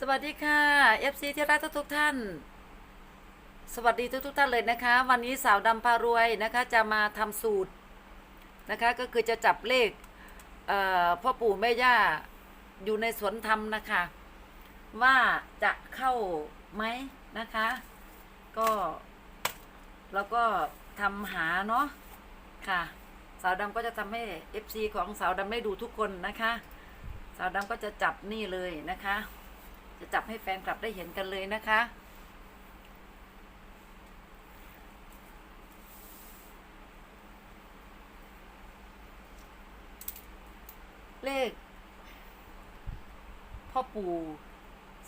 สวัสดีค่ะ FC ที่รักทุกท่าน สวัสดีทุกๆท่านเลยนะคะ วันนี้สาวดำพารวยนะคะ จะมาทำสูตรนะคะ ก็คือจะจับเลขเพ่อปู่แม่ย่าอยู่ในสวนธรรมนะคะ ว่าจะเข้าไหมนะคะ ก็แล้วก็ทำหาเนาะค่ะ สาวดำก็จะทำให้ FC ของสาวดำได้ดูทุกคนนะคะ สาวดำก็จะจับนี่เลยนะคะ จะจับให้แฟนคลับได้เห็นกันเลยนะคะ เลข พ่อปู่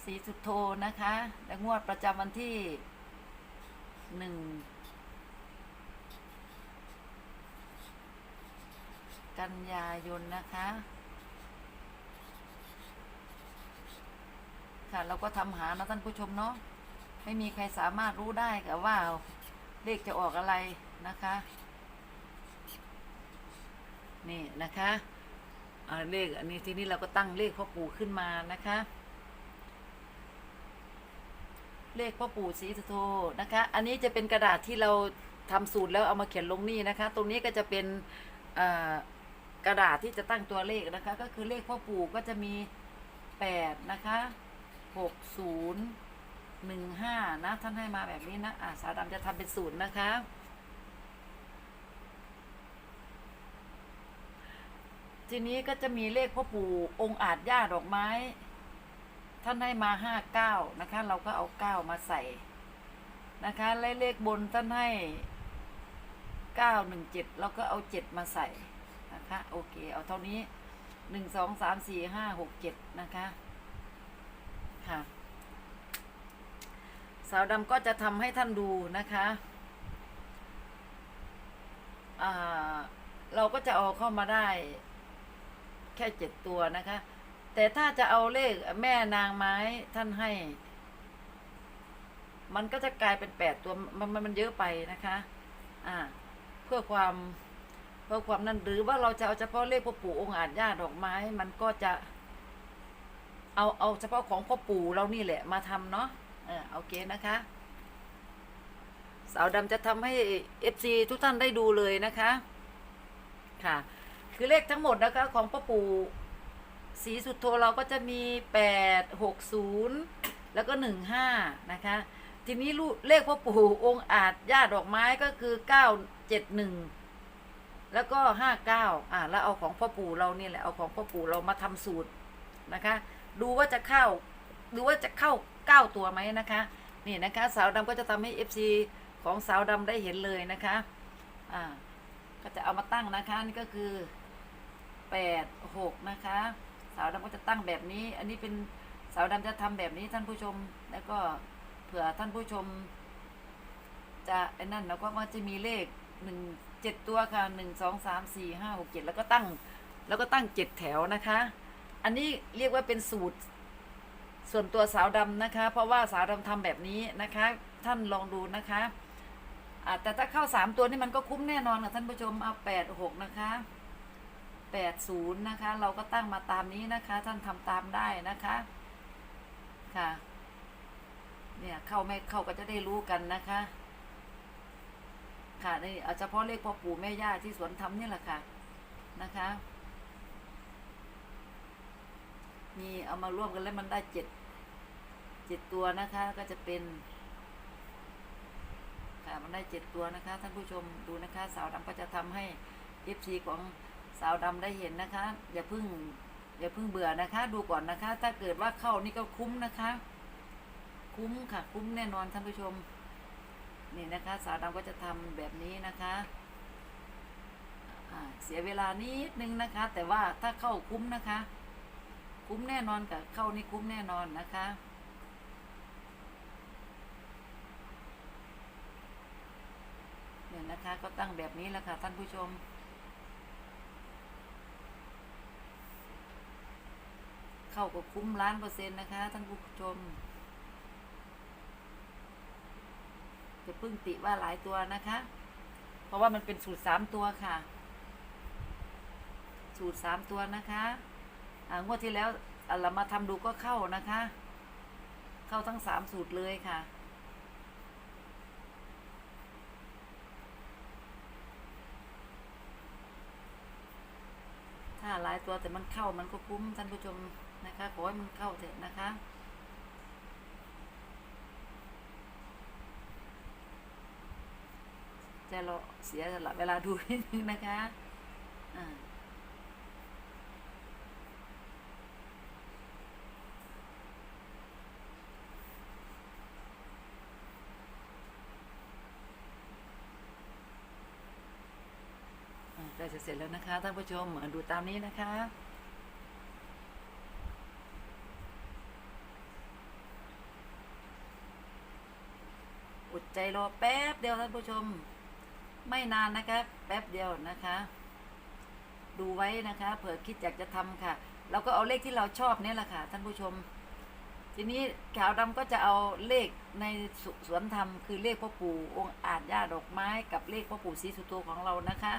สีสุดโทนะคะและงวดประจำวันที่หนึ่งกันยายนนะคะ ค่ะ เราก็ทำหานะท่านผู้ชมเนาะไม่มีใครสามารถรู้ได้ค่ะว่าเลขจะออกอะไรนะคะ นี่นะคะเลขอันนี้ทีนี้เราก็ตั้งเลขพ่อปู่ขึ้นมานะคะ เลขพ่อปู่ศรีสโธนะคะ อันนี้จะเป็นกระดาษที่เราทำสูตรแล้วเอามาเขียนลงนี่นะคะ ตรงนี้ก็จะเป็นกระดาษที่จะตั้งตัวเลขนะคะ ก็คือเลขพ่อปู่ก็จะมีแปดนะคะ หกศูนย์หนึ่งห้านะ ท่านให้มาแบบนี้นะ อ่าสาดำจะทำเป็นศูนย์นะคะ ทีนี้ก็จะมีเลขพ่อปู่องค์อาจย่าดอกไม้ ท่านให้มาห้าเก้านะคะ เราก็เอาเก้ามาใส่นะคะและเลขบนท่านให้เก้าหนึ่งเจ็ดเราก็เอาเจ็ดมาใส่นะคะ โอเค เอาเท่านี้หนึ่งสองสามสี่ห้าหกเจ็ดนะคะ ค่ะ สาวดำก็จะทำให้ท่านดูนะคะเราก็จะเอาเข้ามาได้ แค่เจ็ดตัวนะคะ แต่ถ้าจะเอาเลขแม่นางไม้ท่านให้ มันก็จะกลายเป็นแปดตัวมันมันมันเยอะไปนะคะ อ่า เพื่อความเพื่อความนั่นหรือว่าเราจะเอาเฉพาะเลขพ่อปู่องค์อาจย่าดอกไม้ มันก็จะ เอาเอาเฉพาะของพ่อปู่เรานี่แหละมาทำเนาะเออโอเคนะคะ สาวดำจะทำให้ FC ทุกท่านได้ดูเลยนะคะ ค่ะ คือเลขทั้งหมดนะคะของพ่อปู่สีสุดโทเราก็จะมีแปดหกศูนย์แล้วก็หนึ่งห้านะคะ ทีนี้ลูเลขพ่อปู่องค์อาจย่าดอกไม้ก็คือเก้าเจ็ดหนึ่งแล้วก็ห้าเก้าอ่าแล้วเอาของพ่อปู่เรานี่แหละ เอาของพ่อปู่เรามาทำสูตรนะคะ ดูว่าจะเข้า ดูว่าจะเข้าเก้าตัวไหมนะคะ นี่นะคะ สาวดำก็จะทำให้ FC ของสาวดำได้เห็นเลยนะคะ อ่า ก็จะเอามาตั้งนะคะนี่ก็คือแปดหกนะคะ สาวดำก็จะตั้งแบบนี้ อันนี้เป็นสาวดำจะทำแบบนี้ท่านผู้ชม แล้วก็เผื่อท่านผู้ชม จะไอ้นั่นแล้วก็มันจะมีเลขหนึ่งเจ็ดตัวค่ะหนึ่งสองสามสี่ห้าหกเจ็ดแล้วก็ตั้ง แล้วก็ตั้งเจ็ดแถวนะคะ อันนี้เรียกว่าเป็นสูตร ส่วนตัวสาวดำนะคะ เพราะว่าสาวดำทำแบบนี้นะคะ ท่านลองดูนะคะแต่ถ้าเข้าสามตัวนี่มันก็คุ้มแน่นอนค่ะท่านผู้ชมเอาแปดหกนะคะแปดศูนย์นะคะ เราก็ตั้งมาตามนี้นะคะ ท่านทำตามได้นะคะค่ะเนี่ยเข้าไม่เข้าก็จะได้รู้กันนะคะ ค่ะนี่เอาเฉพาะเลขพ่อปู่แม่ย่าที่สวนธรรมนี่แหละค่ะนะคะ มีเอามาร่วมกันแล้วมันได้เจ็ดเจ็ดตัวนะคะก็จะเป็น ค่ะมันได้เจ็ดตัวนะคะ ท่านผู้ชมดูนะคะ สาวดำก็จะทำให้เอฟซีของสาวดำได้เห็นนะคะ อย่าเพึ่งอย่าเพึ่งเบื่อนะคะ ดูก่อนนะคะ ถ้าเกิดว่าเข้านี่ก็คุ้มนะคะ คุ้มค่ะ คุ้มแน่นอนท่านผู้ชม นี่นะคะ สาวดำก็จะทำแบบนี้นะคะเสียเวลานิดนึงนะคะ แต่ว่าถ้าเข้าคุ้มนะคะ คุ้มแน่นอนกับเข้านี่คุ้มแน่นอนนะคะ เนี่ยนะคะก็ตั้งแบบนี้แหละค่ะท่านผู้ชม เข้าก็คุ้มล้านเปอร์เซ็นต์นะคะท่านผู้ชมจะพึ่งติว่าหลายตัวนะคะ เพราะว่ามันเป็นสูตรสามตัวค่ะ สูตรสามตัวนะคะ งวดที่แล้วเรามาทำดูก็เข้านะคะ เข้าทั้งสามสูตรเลยค่ะ ถ้าหลายตัวแต่มันเข้ามันก็คุ้มท่านผู้ชมนะคะขอให้มันเข้าเถอะนะคะจะเรอเสียสละเวลาดูนิดนึงนะคะอ่าอ่าใกล้จะ เสร็จแล้วนะคะท่านผู้ชมอ่าดูตามนี้นะคะอดใจรอแป๊บเดียวท่านผู้ชม ไม่นานนะคะ แป๊บเดียวนะคะ ดูไว้นะคะเผื่อคิดอยากจะทำค่ะเราก็เอาเลขที่เราชอบนี่แหละค่ะท่านผู้ชม ทีนี้ขาวดำก็จะเอาเลขในสสวนธรรมคือเลขพ่อปู่องค์อาจย่าดอกไม้กับเลขพ่อปู่ศรีสุโธของเรานะคะ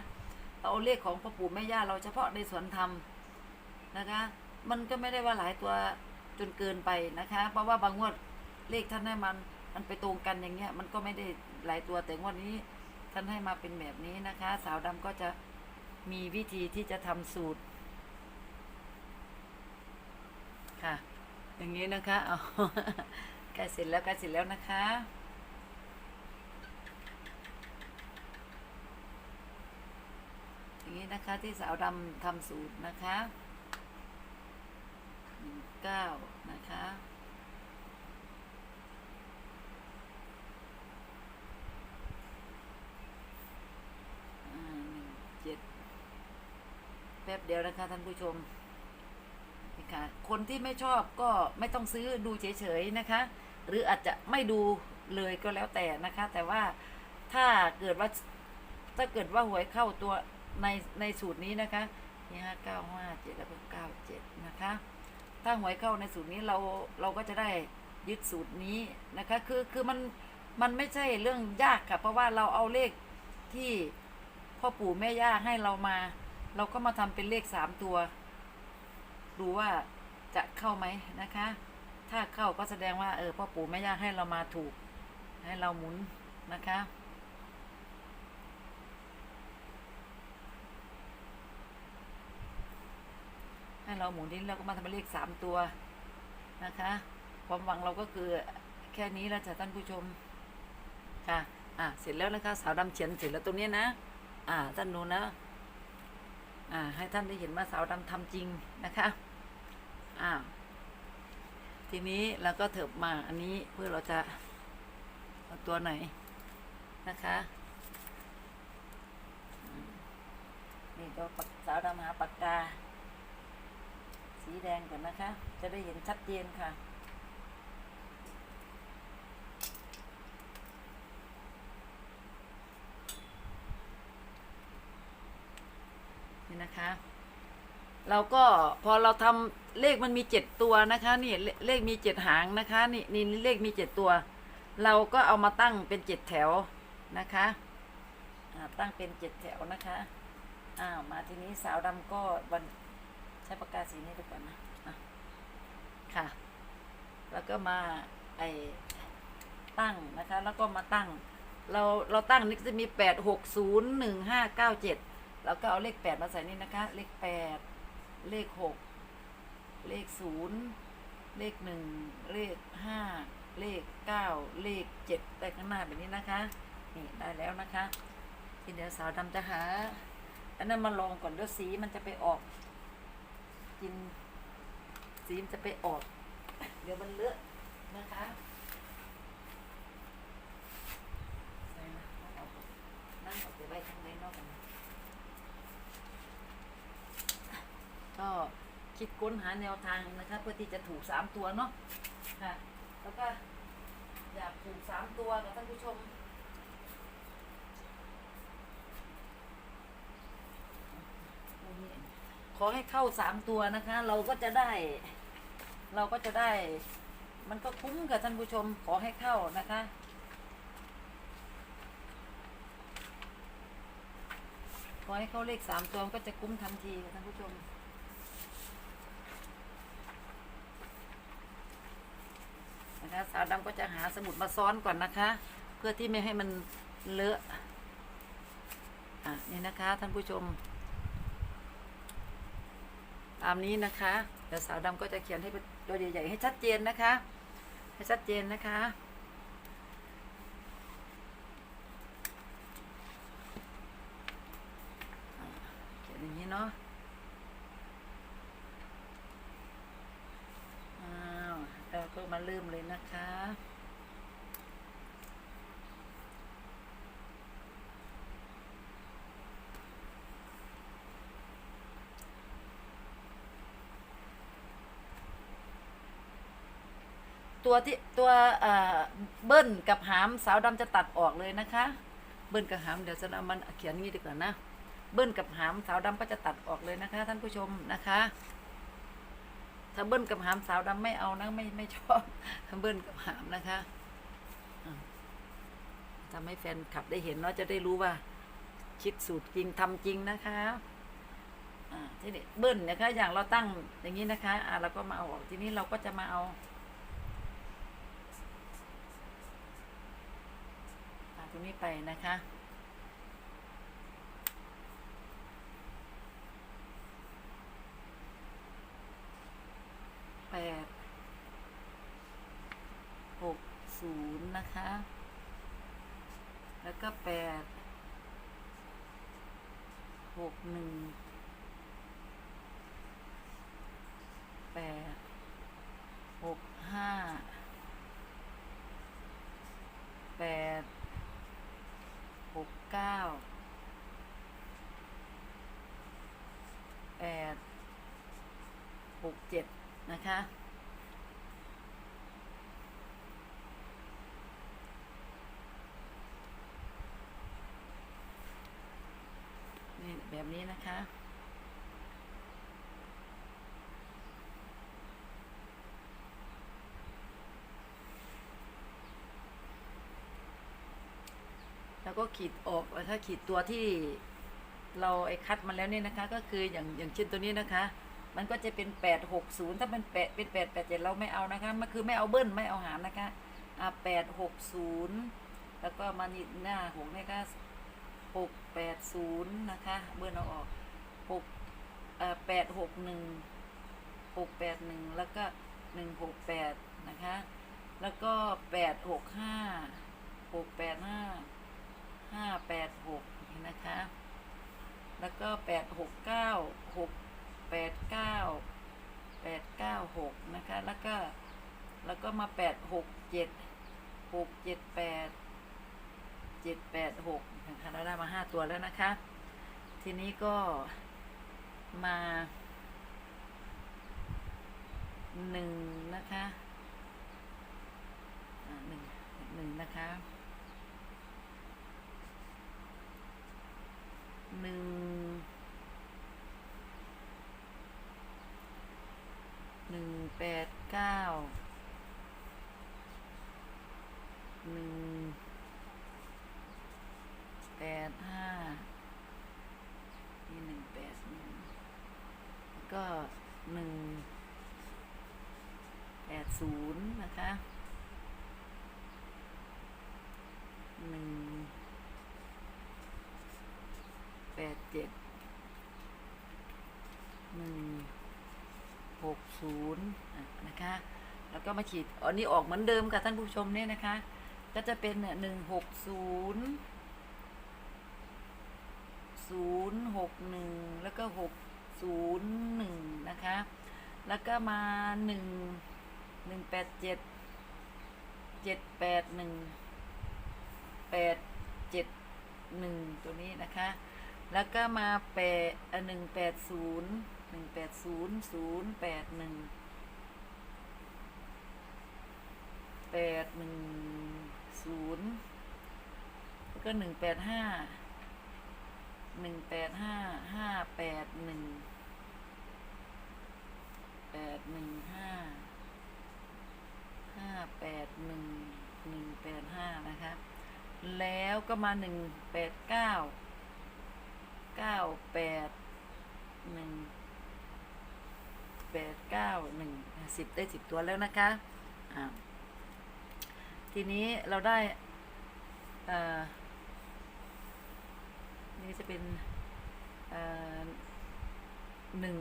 เอาเลขของพ่อปู่แม่ย่าเราเฉพาะในสวนธรรมนะคะ มันก็ไม่ได้ว่าหลายตัวจนเกินไปนะคะ เพราะว่าบางงวดเลขท่านให้มันมันไปตรงกันอย่างเงี้ย มันก็ไม่ได้หลายตัวแต่งวดนี้ท่านให้มาเป็นแบบนี้นะคะ สาวดำก็จะมีวิธีที่จะทำสูตร ค่ะ อย่างนี้นะคะเอาใกล้เสร็จแล้วใกล้เสร็จแล้วนะคะ อย่าง นี้นะคะ ที่สาวดำทำสูตรนะคะหนึ่งเก้านะคะเจ็ดแป๊บเดียวนะคะท่านผู้ชมนี่ค่ะคนที่ไม่ชอบก็ไม่ต้องซื้อดูเฉยๆนะคะ หรืออาจจะไม่ดูเลยก็แล้วแต่นะคะ แต่ว่าถ้าเกิดว่าถ้าเกิดว่าหวยเข้าตัว ในในสูตรนี้นะคะนี่ห้าเก้าห้าเจ็ดแล้วก็เก้าเจ็ดนะคะ ถ้าหวยเข้าในสูตรนี้เราเราก็จะได้ยึดสูตรนี้นะคะ คือคือมันมันไม่ใช่เรื่องยากค่ะเพราะว่าเราเอาเลขที่พ่อปู่แม่ย่าให้เรามา เราก็มาทำเป็นเลขสามตัว ดูว่าจะเข้าไหมนะคะ ถ้าเข้าก็แสดงว่าเออพ่อปู่แม่ย่าให้เรามาถูก ให้เราหมุนนะคะ ให้เราหมุนนี้เราก็มาทำเลขสามตัวนะคะ ความหวังเราก็คือแค่นี้แล้วจ้ะท่านผู้ชมค่ะอะเสร็จแล้วนะคะสาวดำเขียนเสร็จแล้วตรงนี้นะ อ่าท่านดูนะอ่าให้ท่านได้เห็นว่าสาวดำทำจริงนะคะอ่าทีนี้เราก็เถิบมาอันนี้เพื่อเราจะเอาตัวไหนนะคะมนี่ก็ปากสาวดำหาปากกา สีแดงก่อนนะคะ จะได้เห็นชัดเจนค่ะ นี่นะคะ เราก็พอเราทำเลขมันมีเจ็ดตัวนะคะนี่เลขมีเจ็ดหางนะคะนี่นี่เลขมีเจ็ดตัว เราก็เอามาตั้งเป็นเจ็ดแถวนะคะตั้งเป็นเจ็ดแถวนะคะอ้าวมาทีนี้สาวดำก็วัน ใช้ปากกาสีนี้ดีกว่านะอะค่ะ แล้วก็มาไอตั้งนะคะ แล้วก็มาตั้ง เราเราตั้งนี่จะมีแปดหกศูนย์หนึ่งห้าเก้าเจ็ดแล้วก็เอาเลขแปดมาใส่นี่นะคะ เลขแปดเลขหกเลขศูนย์เลขหนึ่งเลขห้าเลขเก้าเลขเจ็ดได้ข้างหน้าแบบนี้นะคะ นี่ได้แล้วนะคะทีเดียวสาวดำจะหาอันนั้นมาลองก่อนเดี๋ยวสีมันจะไปออก กินสีมจะไปออก เดี๋ยวมันเลอะนะคะใส่นะเอาออกนั่งออกไปไว้ข้างในนอกกันก็คิดค้นหาแนวทางนะคะเพื่อที่จะถูกสามตัวเนาะค่ะ แล้วก็อยากถูกสามตัวกับท่านผู้ชม ขอให้เข้าสามตัวนะคะ เราก็จะได้ เราก็จะได้ มันก็คุ้มกับท่านผู้ชมขอให้เข้านะคะขอให้เข้าเลขสามตัวก็จะคุ้มทันทีค่ะท่านผู้ชม นะคะสาวดำก็จะหาสมุดมาซ้อนก่อนนะคะ เพื่อที่ไม่ให้มันเลอะ อะนี่นะคะท่านผู้ชมามนี้นะคะเดี๋ยวสาวดำก็จะเขียนให้ตัวใหญ่ๆให้ชัดเจนนะคะ ให้ชัดเจนนะคะอะเขียนอย่างนี้เนาะอ้าวเราก็มาเริ่มเลยนะคะ ตัวที่ตัวเบิ้ลกับหามสาวดำจะตัดออกเลยนะคะ เบิ้ลกับหามเดี๋ยวจะเอามันเขียนงี้ดีกว่านะ เบิ้ลกับหามสาวดำก็จะตัดออกเลยนะคะ ท่านผู้ชมนะคะ ถ้าเบิ้ลกับหามสาวดำไม่เอานะไม่ไม่ชอบเบิ้ลกับหามนะคะอะทำให้แฟนขับได้เห็นเนาะจะได้รู้ว่า คิดสูตรจริงทำจริงนะคะอ่าทีนี้เบิ้ลนะคะอย่างเราตั้งอย่างนี้นะคะอ่าเราก็มาเอาออกทีนี้เราก็จะมาเอา อ่าต รงนี้ไปนะคะแปดหกศูนย์นะคะ แล้วก็แปดหกหนึ่ง เจ็7นะคะ นี่แบบนี้นะคะแล้วก็ขีดออกถ้าขีดตัวที่เราไอ้คัดมาแล้วเนี่ยนะคะ ก็คืออย่างอย่างเช่นตัวนี้นะคะ มันก็จะเป็นแปดหกศูนย์ถ้าเป็นแปดเป็นแปดแปดเจ็ดเราไม่เอานะคะมันคือไม่เอาเบิ้ลไม่เอาหารนะคะอ่าแปดหกศูนย์แล้วก็มานี่หน้าหกนี่ก็หกแปดศูนย์นะคะ เบิ้ลเอาออกหกอ่อแปดหกหนึ่งหกแปดหนึ่งแล้วก็หนึ่งหกแปดนะคะ แล้วก็แปดหกห้าหกแปดห้าห้าแปดหกนะคะ แล้วก็แปดหกเก้าหก แปดเก้าแปดเก้าหกนะคะ แล้วก็ แล้วก็มาแปดหกเจ็ดหกเจ็ดแปดเจ็ดแปดหกนะคะเราได้มาห้าตัวแล้วนะคะ ทีนี้ก็มาหนึ่งนะคะหนึ่งหนึ่งนะคะหนึ่งหนึ่งแปดเก้าหนึ่งแปดห้านี่หนึ่งแปดหนึ่งแล้วก็หนึ่งแปด ศูนย์นะคะหนึ่งแปดเจ็ดหนึ่งหกศูนย์นะคะ แล้วก็มาขีดอันนี้ออกเหมือนเดิมค่ะท่านผู้ชมเนี่ยนะคะ ก็จะเป็นหนึ่งหกศูนย์ศูนย์หกหนึ่งแล้วก็หกศูนย์หนึ่งนะคะ แล้วก็มาหนึ่ง หนึ่งแปดเจ็ดเจ็ดแปดหนึ่งแปดเจ็ดหนึ่งตัวนี้นะคะ แล้วก็มาแปดหนึ่งแปดศูนย์หนึ่งแปดศูนย์ศูนย์แปดหนึ่งแปดหนึ่งศูนย์แล้วก็หนึ่งแปดห้าหนึ่งแปดห้าห้าแปดหนึ่งแปดหนึ่งห้า ห้าแปดหนึ่งหนึ่งแปดห้านะคะแล้วก็มาหนึ่งแปดเก้าเก้าแปดหนึ่งแปดเก้าหนึ่งสิบได้สิบตัวแล้วนะคะอ่าทีนี้เราได้อ่อนี่จะเป็นอ่อหนึ่ง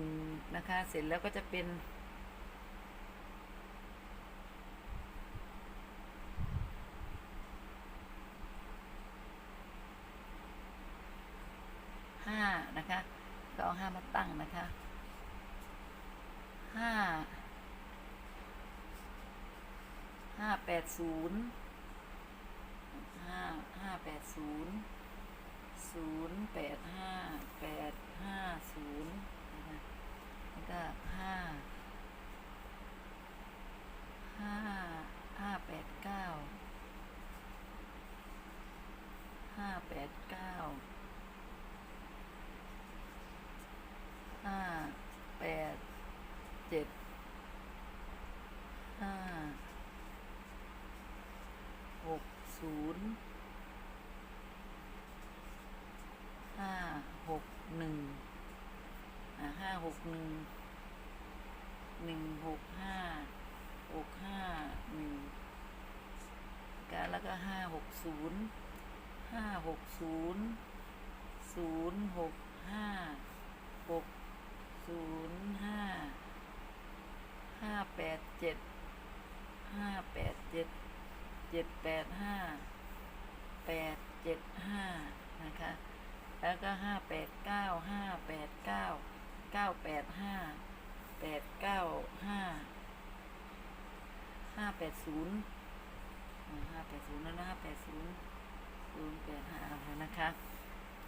นะคะ เสร็จแล้วก็จะเป็น ห้านะคะ ก็เอาห้ามาตั้งนะคะ ห้า ห้าแปด ศูนย์ห้าห้าแปดศูนย์ศูนย์แปดห้าแปดห้าศูนย์นะคะแล้วก็ห้าห้า ห้าแปดเก้า ห้าแปดเก้า ห้าแปดเจ็ดห้าหกศูนย์ห้า หนึ่งห้าหกหนึ่งหนึ่งหกห้าหกห้าหนึ่งกแล้วก็ห้าหกศูนย์ห้าหกศูนย์ศูนย์หกห้าหกศูนย์ห้าห้าแปดเจ็ดห้าแปดเจ็ดเจ็ดแปดห้าแปดเจ็ดห้านะคะ แล้วก็ห้าแปดเก้าห้าแปดเก้าเก้าแปดห้าแปดเก้าห้าห้าแปดศูนย์ห้าแปดศูนย์แล้วนะห้าแปดศูนย์ศูนย์แปดห้าแล้วนะคะ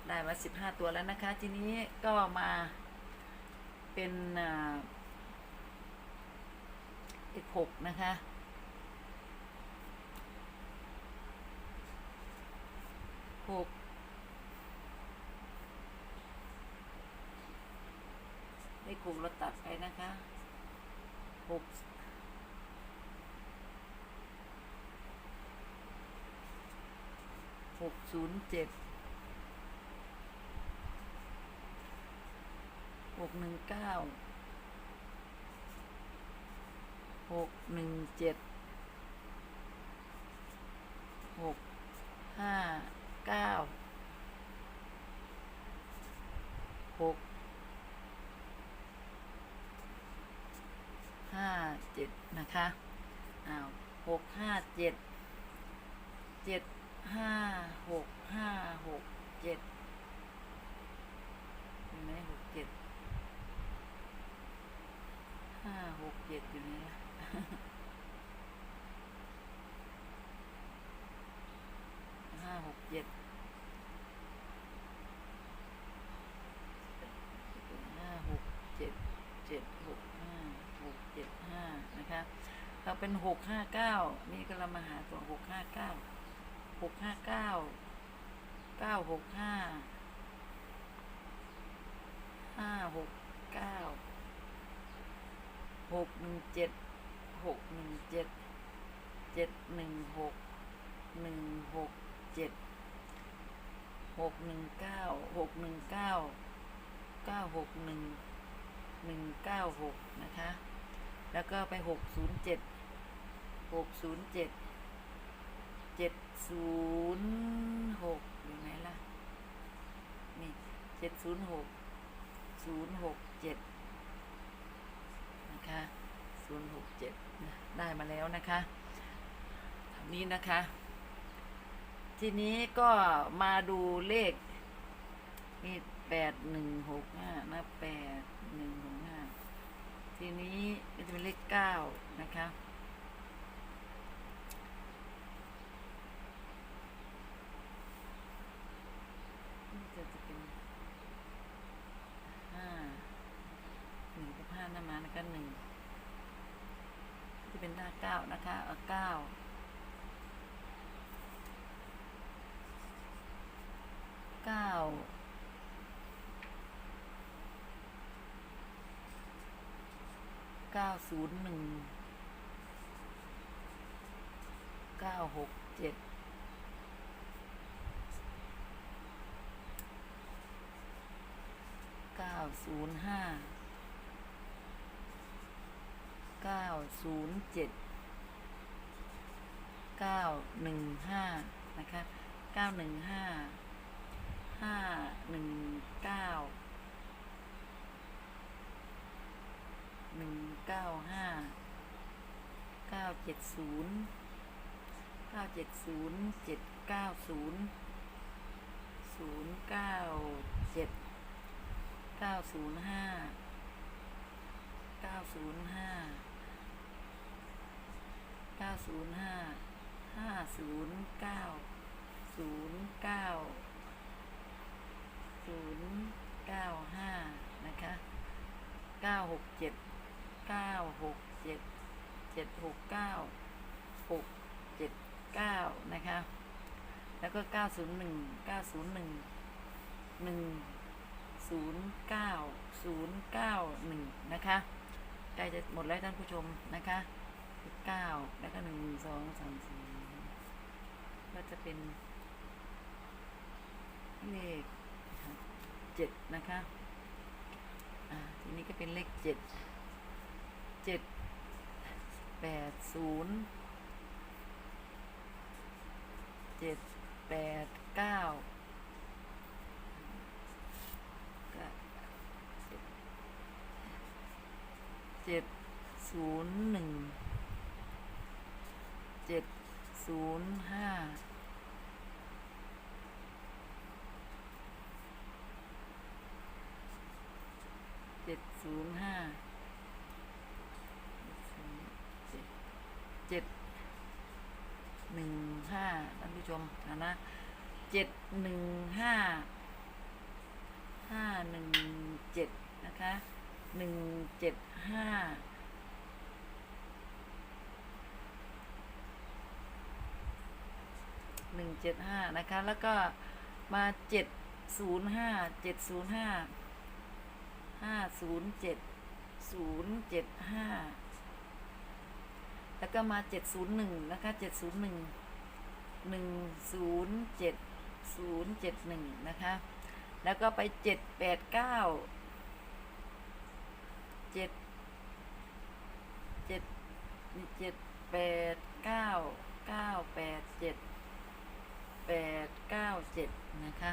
ได้มาสิบห้าตัวแล้วนะคะ ทีนี้ก็มาเป็นอ่าเลขหกนะคะหกเลขห กเราตัดไปนะคะหกหกศูนย์เจ็ดหกหนึ่งเก้าหกหนึ่งเจ็ดหกห้าเก้าหกห้าเจ็ดนะคะอ้าวหกห้าเจ็ดเจ็ดห้าหกห้าหกเจ็ดเห็นไหมหกเจ็ดห้าหกเจ็ดอยู่นี่ละห้าหกเจ็ดห้าหกเจ็ดเจ็ดหกห้าหกเจ็ดห้านะคะ เป็นหกห้าเก้านี่ก็เรามาหาตัวหกห้าเก้าหกห้าเก้าเก้าหกห้าห้าหกเก้าหกหนึ่งเจ็ดหกหนึ่งเจ็ดเจ็ดหนึ่งหกหนึ่งหกเจ็ดหกหนึ่งเก้าหกหนึ่งเก้าเก้าหกหนึ่งหนึ่งเก้าหกนะคะ แล้วก็ไปหกศูนย์เจ็ด หกศูนย์เจ็ดเจ็ดศูนย์หกอยู่ไหนล่ะ นี่เจ็ดศูนย์หกศูนย์หกเจ็ดนะคะศูนย์หกเจ็ดได้มาแล้วนะคะทำนี้นะคะ ทีนี้ก็มาดูเลขนี่แปดหนึ่งหกห้านะแปดหนึ่งหกห้าทีนี้ก็จะเป็นเลขเก้านะคะ นี่จะจะเป็นห้า หนึ่งกับห้าหน้ามานะคะหนึ่งที่ เป็นหน้าเก้านะคะเก้าเก้าเก้าศูนย์หนึ่งเก้าหกเจ็ดเก้าศูนย์ห้าเก้าศูนย์เจ็ด 915 นะคะ 915 519 195 970 970 790 097 905 905 905 ศูนย์เก้าศูนย์เก้าห้านะคะเก้าหกเจ็ดเก้าหกเจ็ดเจ็ดหกเก้าหกเจ็ดเก้านะคะ แล้วก็เก้าศูนย์หนึ่งเก้าศูนย์หนึ่งหนึ่งศูนย์เก้าศูนย์เก้าหนึ่งนะคะใกล้จะหมดแล้วท่านผู้ชมนะคะเก้าแล้วก็หนึ่งสองสามสี่ก็จะเป็น เลขเจ็ดนะคะอ่าทีนี้ก็เป็นเลขเจ็ดเจ็ดแปดศูนย์เจ็ดแปดเก้าก็เจ็ดเจ็ดศูนย์หนึ่งเจ็ดศูนย์ห้า เจ็ดศูนย์ห้าเจ็ดหนึ่งห้าท่านผู้ชมนะนะเจ็ดหนึ่งห้าห้าหนึ่งเจ็ดนะคะหนึ่งเจ็ดห้าหนึ่งเจ็ดห้านะคะ แล้วก็มาเจ็ดศูนย์ห้าเจ็ดศูนย์ห้า ห้าศูนย์เจ็ดศูนย์เจ็ดห้าแล้วก็มาเจ็ดศูนย์หนึ่งนะคะเจ็ดศูนย์หนึ่งหนึ่งศูนย์เจ็ดศูนย์เจ็ดหนึ่งนะคะ แล้วก็ไปเจ็ดแปดเก้าเจ็ดเจ็ดเจ็ดแปดเก้าเก้าแปดเจ็ดแปดเก้าเจ็ดนะคะ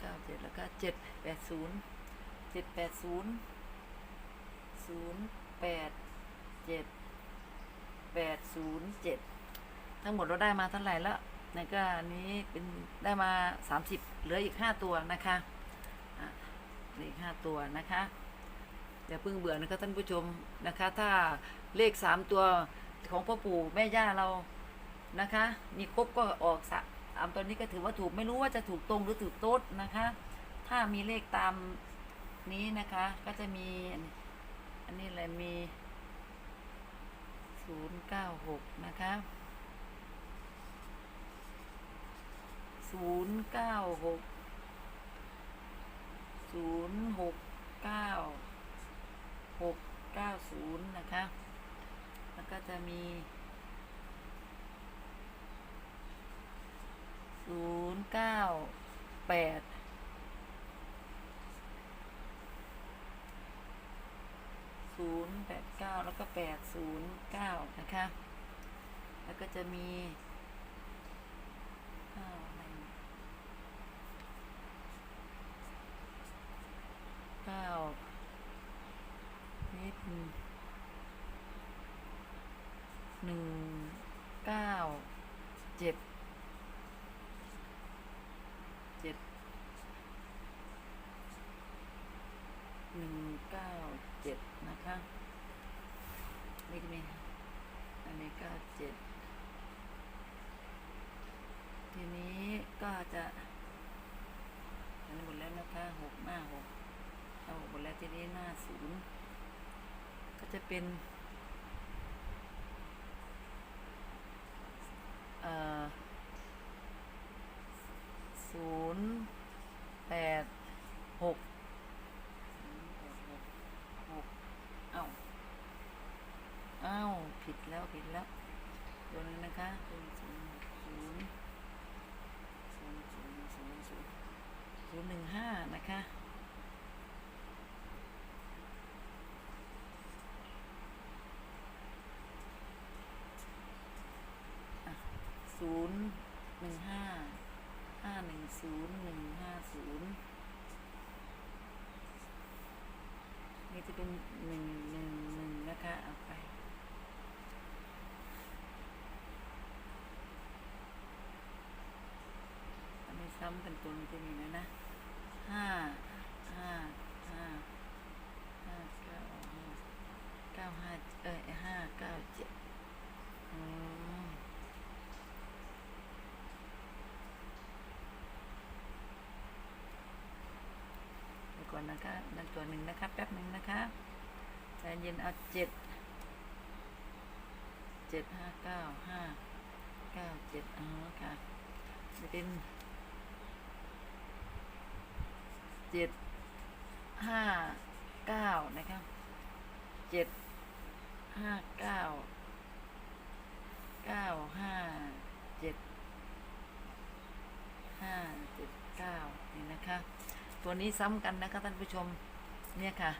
เก้าเจ็ดแล้วก็เจ็ดแปดศูนย์เจ็ดแปดศูนย์ศูนย์แปดเจ็ดแปดศูนย์เจ็ดทั้งหมดเราได้มาเท่าไหร่แล้วในก็อันนี้เป็นได้มาสามสิบเหลืออีกห้าตัวนะคะอะเหลืออีกห้าตัวนะคะอย่าเพิ่งเบื่อนะคะท่านผู้ชมนะคะ ถ้าเลขสามตัวของพ่อปู่แม่ย่าเรานะคะ มีครบก็ออกสะ ตามตัวนี้ก็ถือว่าถูกไม่รู้ว่าจะถูกตรงหรือถูกต๊ดนะคะ ถ้ามีเลขตามนี้นะคะ ก็จะมี อันนี้อะไรมีศูนย์เก้าหกนะคะศูนย์เก้าหกศูนย์หกเก้าหกเก้าศูนย์นะคะ แล้วก็จะมี ศูนย์เก้าแปดศูนย์แปดเก้าแล้วก็แปดศูนย์เก้านะคะ แล้วก็จะมีเก้าอะไรเนี่ยเก้านี่เป็นหนึ่งเก้าเจ็ด เจ็ดหนึ่งเก้าเจ็ดนะคะนี่ก็มีอันนี้เก้าเจ็ดทีนี้ก็จะอันนี้หมดแล้วนะคะหกหน้าหกเอาหกหมดแล้วทีนี้หน้าศูนย์ก็จะเป็น เป็นตัวมันจะมีนะนะห้าห้าห้าห้าเก้าห้าเก้าห้าเอ้ยห้าเก้าเจ็ดอืมเดี๋ยวก่อนนะคะนั่นตัวหนึ่งนะคะแป๊บหนึ่งนะคะใจเย็นเอาเจ็ดเจ็ดห้าเก้าห้าเก้าเจ็ดอ๋อค่ะจะเป็น เจ็ดห้าเก้านะคะเจ็ดห้าเก้าเก้าห้าเจ็ดห้าเจ็ดเก้านี่นะคะตัวนี้ซ้ำกันนะคะท่านผู้ชมเนี่ยค่ะ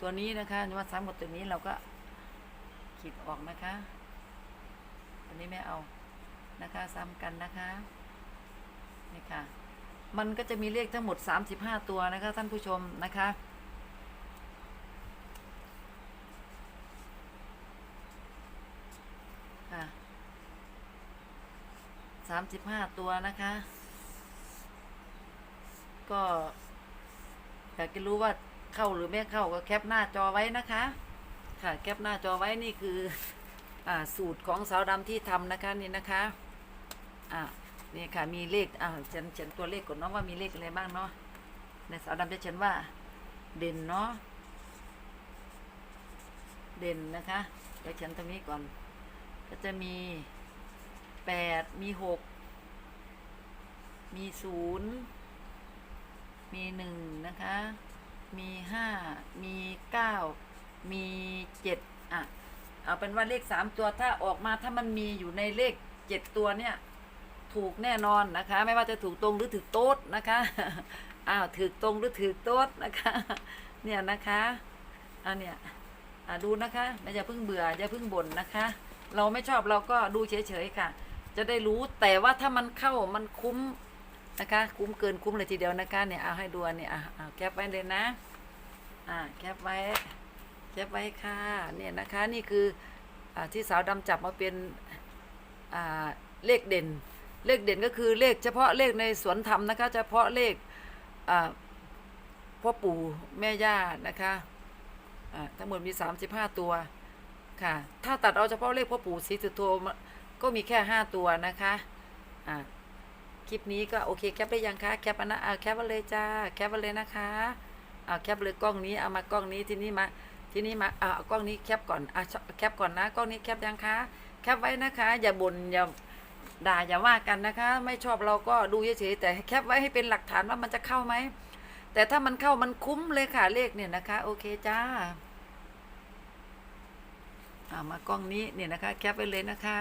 ตัวนี้นะคะว่าซ้ำกับตัวนี้เราก็ขีดออกนะคะ ตัวนี้ไม่เอานะคะซ้ำกันนะคะนี่ค่ะ มันก็จะมีเลขทั้งหมด 35 ตัวนะคะท่านผู้ชมนะคะค่ะ35ตัวนะคะ ก็อยากจะรู้ว่าเข้าหรือไม่เข้าก็แคปหน้าจอไว้นะคะ ค่ะแคปหน้าจอไว้นี่คืออ่าสูตรของสาวดำที่ทำนะคะนี่นะคะ อ่า นี่ค่ะมีเลขอ่าเขียนเขียนตัวเลขก่อนเนาะว่ามีเลขอะไรบ้างเนาะในสาวดำจะเขียนว่า เด่นเนาะเด่นนะคะเดี๋ยวเขียนตรงนี้ก่อน ก็จะมีแปดมีหกมีศูนย์มีหนึ่งนะคะ มีห้ามีเก้ามีเจ็ดอะ เอาเป็นว่าเลขสามตัวถ้าออกมาถ้ามันมีอยู่ในเลขเจ็ดตัวเนี่ย ถูกแน่นอนนะคะ ไม่ว่าจะถูกตรงหรือถูกโต๊ดนะคะอ้าวถูกตรงหรือถูกโต๊ดนะคะ เนี่ยนะคะอันเนี่ยอะดูนะคะไม่อย่าเพิ่งเบื่ออย่าเพิ่งบ่นนะคะ เราไม่ชอบเราก็ดูเฉยๆค่ะ จะได้รู้แต่ว่าถ้ามันเข้ามันคุ้มนะคะ คุ้มเกินคุ้มเลยทีเดียวนะคะเนี่ยเอาให้ดูเนี่ยอะอะแคปไว้เลยนะ อ่าแคปไว้แคปไว้ค่ะเนี่ยนะคะนี่คืออที่สาวดำจับมาเป็นอ่าเลขเด่น เลขเด่นก็คือเลขเฉพาะเลขในสวนธรรมนะคะ เฉพาะเลขพ่อปู่แม่ย่านะคะทั้งหมดมี 35 ตัวค่ะ ถ้าตัดเอาเฉพาะเลขพ่อปู่ศรีสุโธก็มีแค่ 5 ตัวนะคะอ่าคลิปนี้ก็โอเคแคปได้ยังคะแคปนนะอ่าแคปมาเลยจ้าแคปมาเลยนะคะเอาแคปเลยกล้องนี้เอามากล้องนี้ที่นี่มาที่นี้มาเอากล้องนี้แคปก่อนอะแคปก่อนนะกล้องนี้แคปยังคะแคปไว้นะคะ อย่าบ่นอย่า ด่าอย่าว่ากันนะคะ ไม่ชอบเราก็ดูเฉยๆแต่แคปไว้ให้เป็นหลักฐานว่ามันจะเข้าไหม แต่ถ้ามันเข้ามันคุ้มเลยค่ะเลขเนี่ยนะคะ โอเคจ้าอ่ามากล้องนี้เนี่ยนะคะ แคปไว้เลยนะคะ